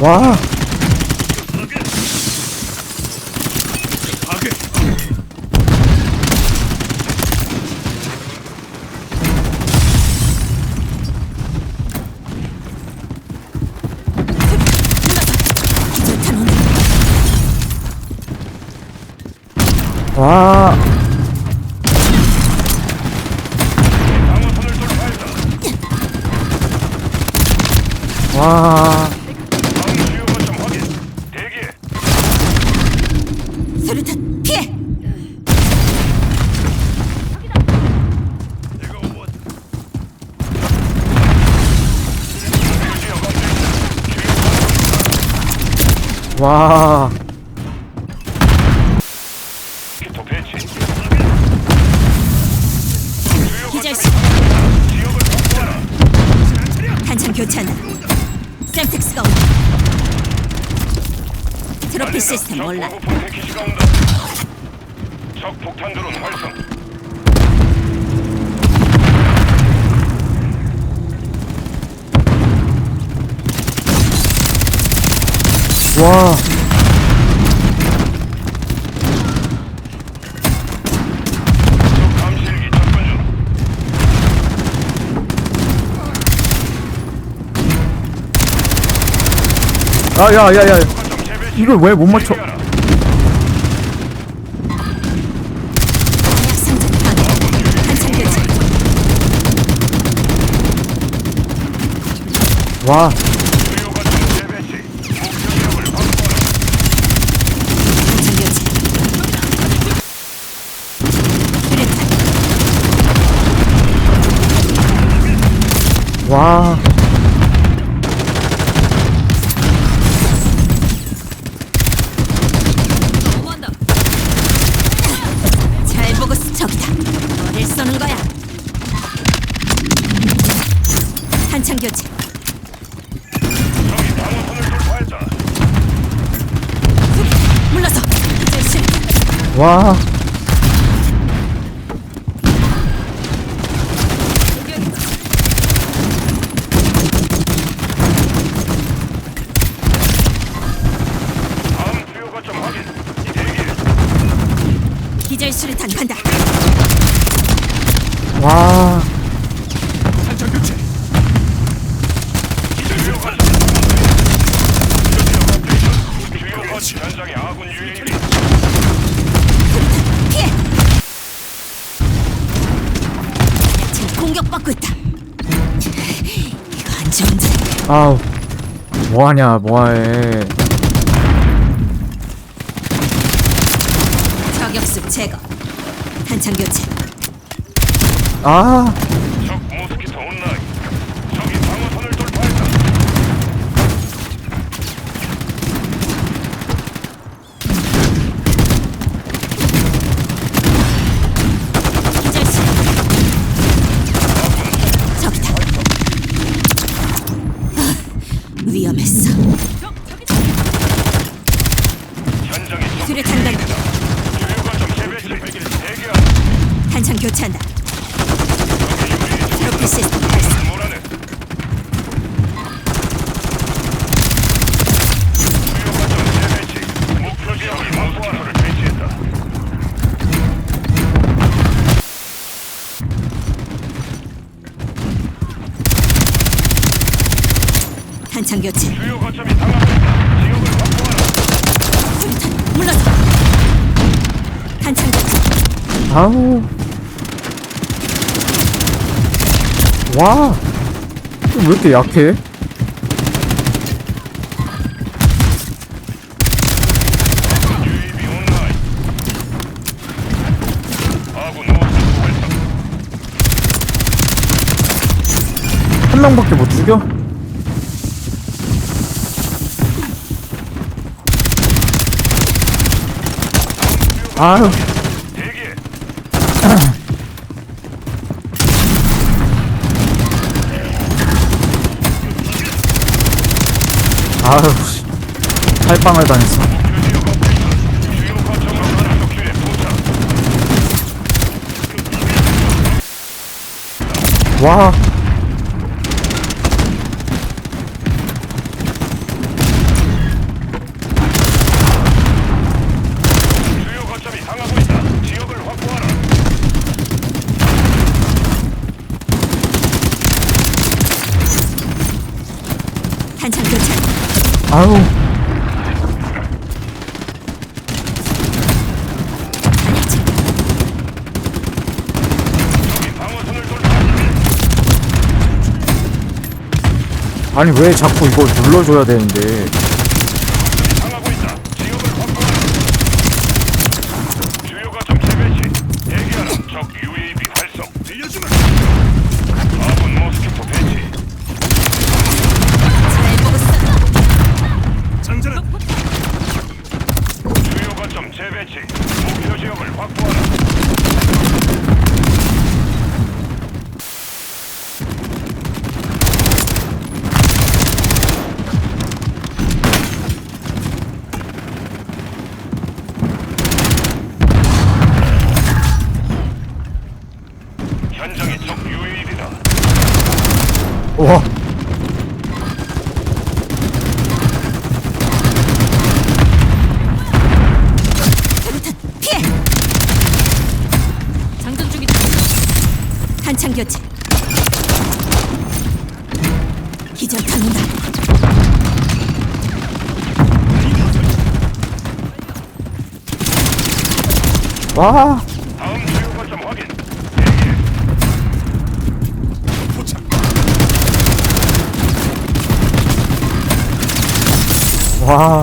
와 와, 기토 배치. 주요 기절 수 거점이 지역을 확보하라. 한참 교체한다. 샘텍스가 온다. 트로피 시스템 적. 보급품 온다. 적 폭탄 드론 활성. 와. 아, 야, 야, 야. 이걸 왜 못 맞춰? 와, 주요 거점 재배치. 목표 지역을 확보하라. 한참 교체. 수류탄 와, 잘 보고 쓰 저기다. 어딜 쏘는 거야? 한창 교체. 적이 방어선을 돌파했다. 물러서. 와, 다음 주요 거점 확인. 대기. 기절 수류탄 간다. 와, 한참 교체. 주요 거점. 주요 거점 현장에 아군 유해일이. 피해. 지금 공격받고 있다. 이거 안 좋은데. 아우, 뭐하냐, 뭐해. 저격수 제거. 한창 교체. 아, 적 모스키토 온라인. 적이 방어선을 돌파했다. 기절 수. 저기다. 아, 위험했어. 아우 와! 왜 이렇게 약해? 한 명밖에 못 죽여? 아유 아유 씨 살빵을 당했어. 와 돌파한다. 아니 왜 자꾸 이걸 눌러줘야 되는데 와 피해. 장전 중이다. 한창 교체. 기절 당한다. 와. 다음 주요 거점 확인. 대기. 포착. 와.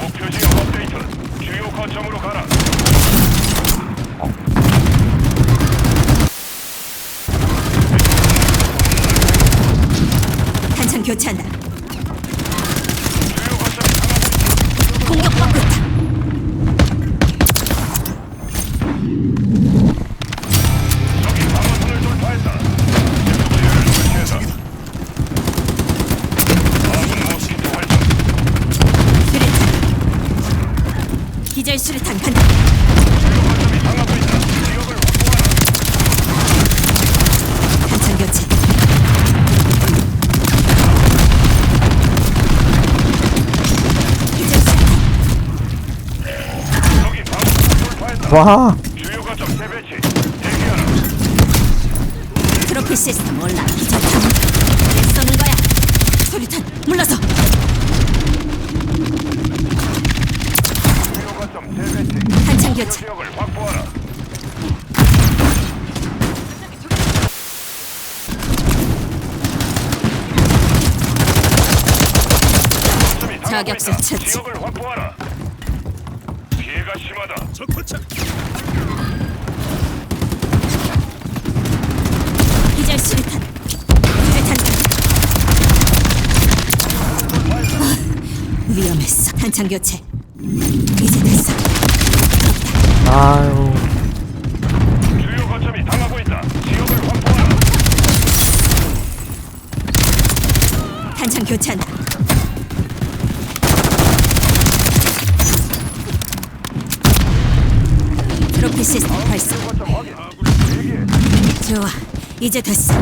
목표 지역 업데이트. 주요 교체한다. 기절 수류탄 간다. 주요 거점이 당하고 있다. 지역을 확보하라. 한창 교체. 기절 수류탄. 적이 방어선을 돌파했다. 와. 주요 거점 재배치. 대기하라. 트로피 시스템 올라 기절 당한다. 왜 쏘는 거야? 수류탄 물러서. 주요 거점 재배치. 한창 목표 교체. 지역을 확보하라. 처치. 지역을 확보하라. 피해가 심하다. 적포착. 기절 수류탄. 수류탄. 아, 위험했어. 한창 교체. 이제 됐어. 아유. 주요 거점이 당하고 있다. 지역을 확보하라. 한창 교체한다. 트로피 시스템 발사. 좋아. 이제 됐어.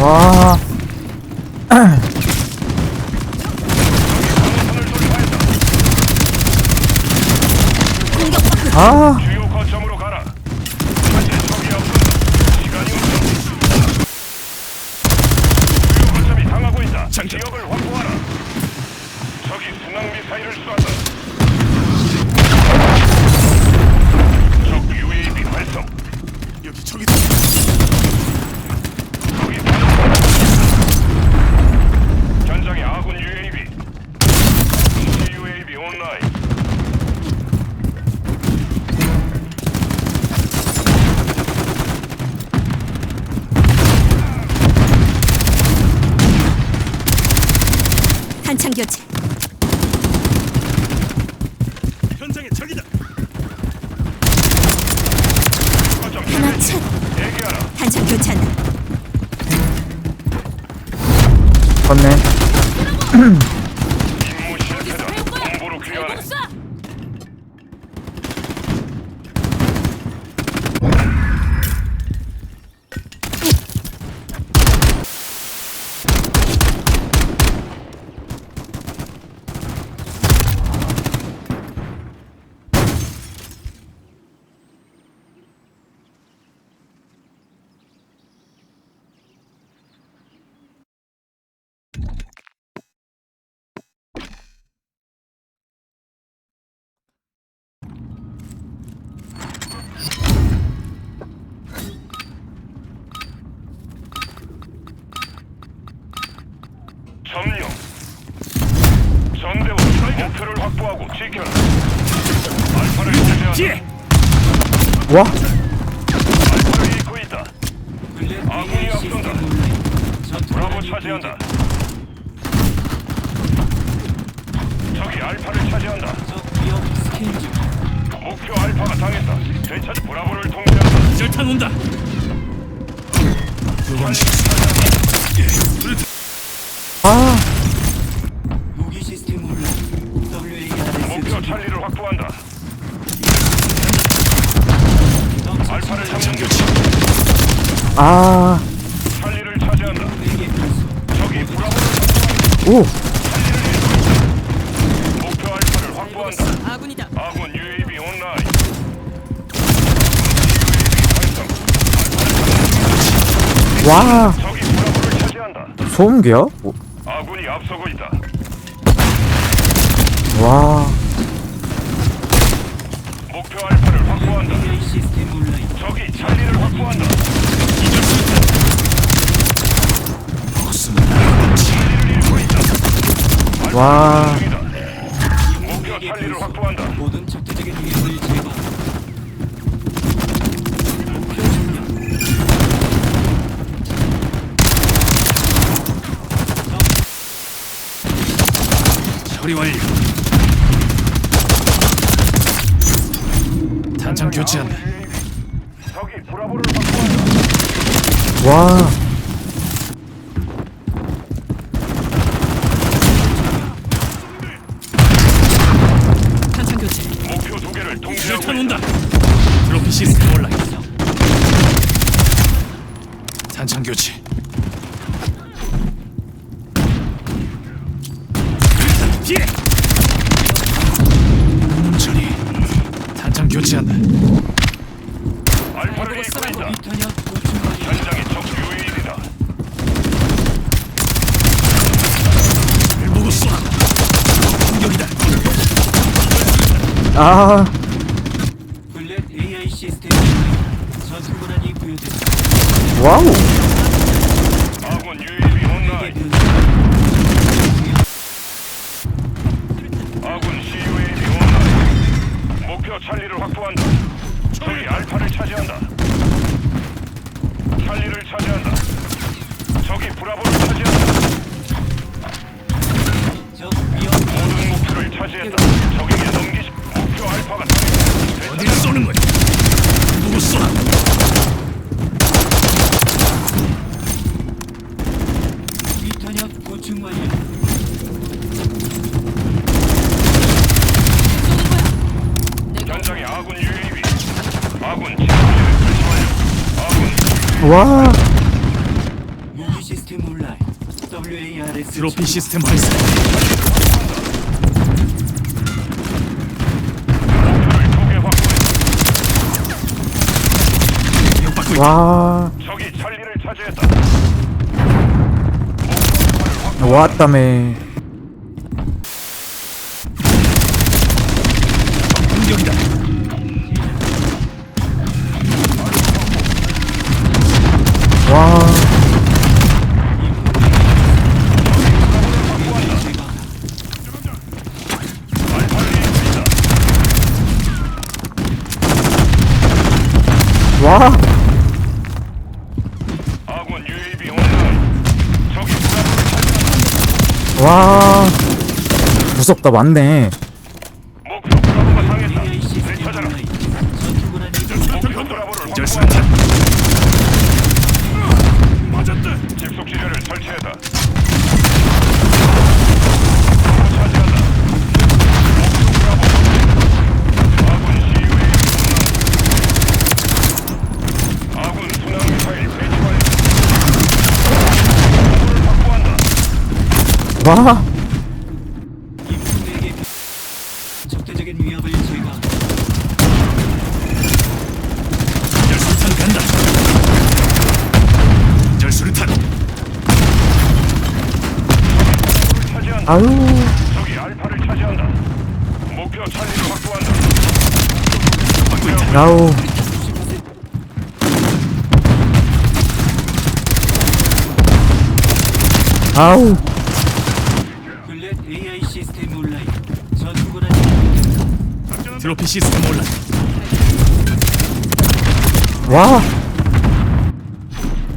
와. 아. 주요 거점으로 가라. 현재 적이 앞선다. 시간이 없다. 주요 거점이 당하고 있다. 지역을 확보하라. 적이 순항 미사일을 쏜다. 적 UAV 활성. 여기 적이다. 적이 방어선을 현장에 아군 UAV. 동시 UAV 온라인. 맞네. 임무 실패다. 배울 거야. 공부로 귀환해. 잘 쏴. 점령. 전대원 지켜라. 알파를. 와, 알파를 잃고 있다. 아군이 앞선다. 브라보 차지한다. 적이 알파를 차지한다. 목표 알파가 당했다. 되찾 브라보를 통제한다. 절탄 온다. 아, 목표 찰리를 확보한다. 알파를 잡는 게 아, 찰리를 차지한다. 적이 브라보를 오, 목표 알파를 확보한다. 아군이다. 아군 UAV 온라인. UAV 활성. 와, 적이 브라보를 차지한다. 소음기야? 오, 아군이 앞서고 있다. 와, 목표 알파를 확보한다. 시스템 온라인. 적이 잃고 있다. 와. 알파 중이다. 목표 찰리를 확보한다. 모든 적대적인 위협을 제거. 목표 점령. 처리 완료. 탄창 교체한다. 와, 탄창 교체. 목표 두 개를 절탄 있다. 온다. 트로피 시스템 온라인. 탄창 교체. 피해. 천천히. 탄창 교체한다. 알파를 잃고 아, 블랙 AI 시스템 전투 권한이 부여된다. 와우, 아군 UAV 온라인. 아군 CUAV 온라인. 목표 찰리를 확보한다. 적이 알파를 차지한다. 찰리를 차지한다. 적이 브라보를 차지한다. 적 위험 모든 목표를 차지했다. 넘기시. 목표 알파가 당했다. 어딜 쏘는 거야? 누구 쏘나? 비타냐 고충 완료. 현장에 아군 UAV. 아군 지휘를 설치 완료. 아군 와, 무기 시스템 온라인. WARS 트로피 시스템 활성. 와, 적이 찰리를 차지했다. 공격이다. 와, 무섭다, 맞네. 목표 되찾아라. 온라인. 전투. 와 적대적인 위협을 제거. 간다. 아유 적이 알파를 차지한다. 목표 찰리를 확보한다. 받고 있다. 야우 아우 트로피 시스템 온라인. 와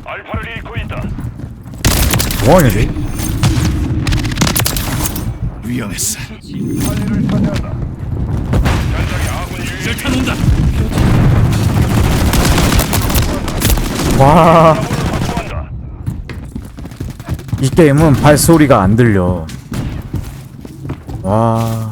알파를 잃고 있다. 뭐하냐 쟤 위험했어. 찰리를 차지한다. 현장에 아군 유닛 절탄 온다. 와. 이 게임은 발소리가 안 들려. 와,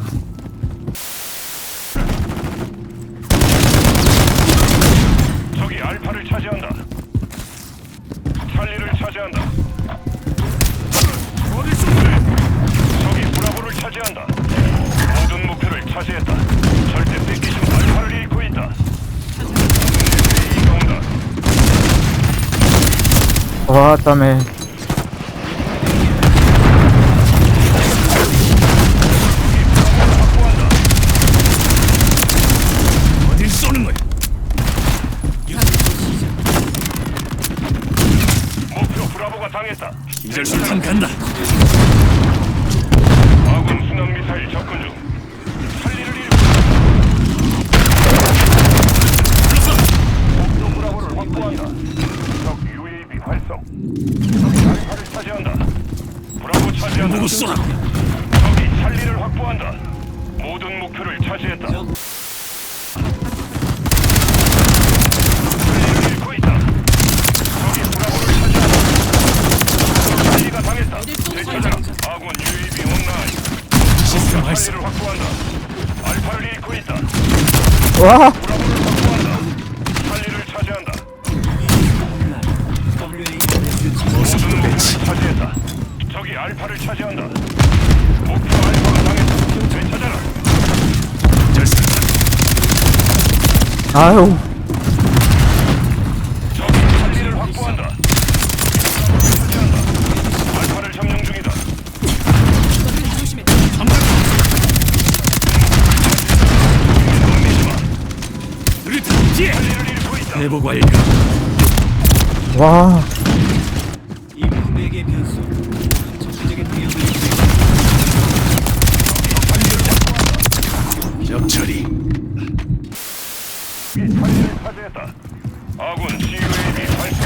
와, 땀 와. 절수탄. 아유, 회복 완료. 와, 변수. 적대적인. 아군 CUAV 발사.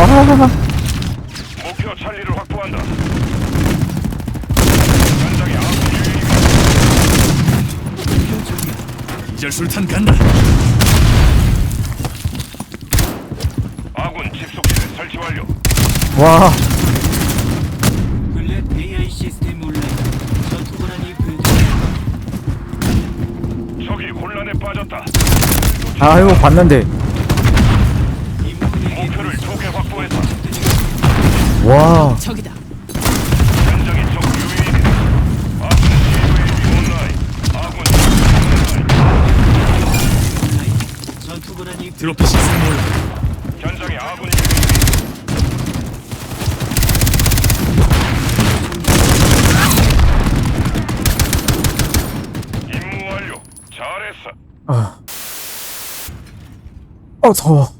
와, 목표 찰리를 확보한다. 현장에 아군 UAV 기절수탄 간다. 집속지를 설치 완료. 와, 블렛 AI 시스템 온라인. 전투 권한이 그 적이 혼란에 빠졌다. 아유, 봤는데. 임무에게 목표를 두개 확보했다. 와, 저기다. 현장에 적 UAV. 아군 CUAV 온라인. 아군 온라인. 전투 권한이 트로피 시스템 온라인. 현장에 아군 UAV. 임무 완료. 잘했 어. 아, 어 더워.